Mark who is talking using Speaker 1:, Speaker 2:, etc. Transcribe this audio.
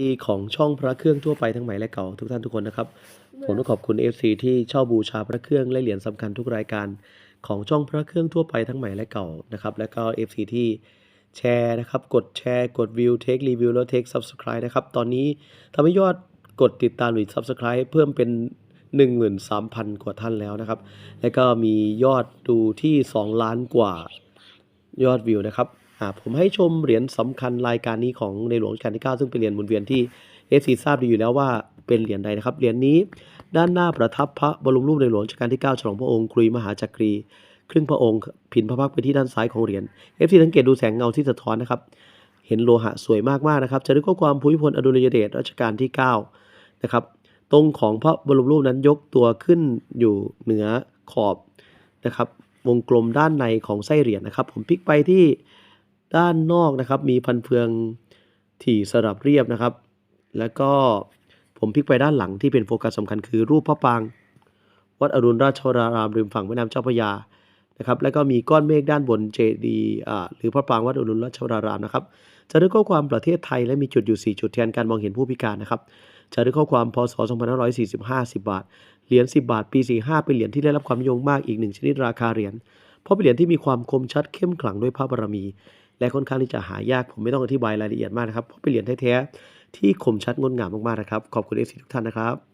Speaker 1: ดีของช่องพระเครื่องทั่วไปทั้งใหม่และเก่าทุกท่านทุกคนนะครับ ผมต้องขอบคุณ FC ที่เช่าบูชาพระเครื่องและเหรียญสำคัญทุกรายการของช่องพระเครื่องทั่วไปทั้งใหม่และเก่านะครับแล้วก็ FC ที่แชร์นะครับกดแชร์กดวิวเทครีวิวแล้วเทค Subscribe นะครับตอนนี้ทำให้ยอดกดติดตามหรือ Subscribe เพิ่มเป็น 13,000 กว่าท่านแล้วนะครับ แล้วก็มียอดดูที่ 2 ล้านกว่ายอดวิวนะครับอ่า ผมให้ชมเหรียญสำคัญรายการนี้ของในหลวงรัชกาลที่ 9 ซึ่งเป็นเหรียญหมุนเวียนที่ FC ทราบดีอยู่แล้วว่าเป็นเหรียญใดนะครับ เหรียญนี้ด้านหน้าประทับพระบรมรูปในหลวงรัชกาลที่ 9 ฉลองพระองค์ครุยมหาจักรี ครึ่งพระองค์ พินพระพักไปที่ด้านซ้ายของเหรียญ FC สังเกตดูแสงเงาที่สะท้อนนะครับ เห็นโลหะสวยมากๆนะครับ จะได้ข้อความภูมิพลอดุลยเดชรัชกาลที่ 9 นะครับ ตรงของพระบรมรูปนั้นยกตัวขึ้นอยู่เหนือขอบนะครับ วงกลมด้านในของไส้เหรียญนะครับ ผมพลิกไปที่ ด้านนอกนะครับมีพันเฟืองถี่สลับเรียบนะครับ แล้วก็ผมพลิกไปด้านหลังที่เป็นโฟกัสสำคัญคือรูปพระปราง วัดอรุณราชวรารามริมฝั่งแม่น้ำเจ้าพระยานะครับ แล้วก็มีก้อนเมฆด้านบนเจดีย์หรือพระปรางวัดอรุณราชวรารามนะครับจะได้ข้อความประเทศไทยและมีจุดอยู่ 4 จุดแทนการมองเห็นผู้พิการนะครับจะได้ข้อความพศ 2545 10 บาท เหรียญ 10 บาท ปี 45 เป็นเหรียญที่ได้รับความนิยมมากอีกหนึ่งชนิดราคาเหรียญ เพราะเป็นเหรียญที่มีความคมชัดเข้มขลังด้วยพระบารมีและค่อนข้างที่จะหายากผมไม่ต้องอธิบายรายละเอียดมากนะครับเพราะเป็นเหรียญแท้ๆที่คมชัดงดงามมากๆนะครับ ขอบคุณเอฟซีทุกท่านนะครับ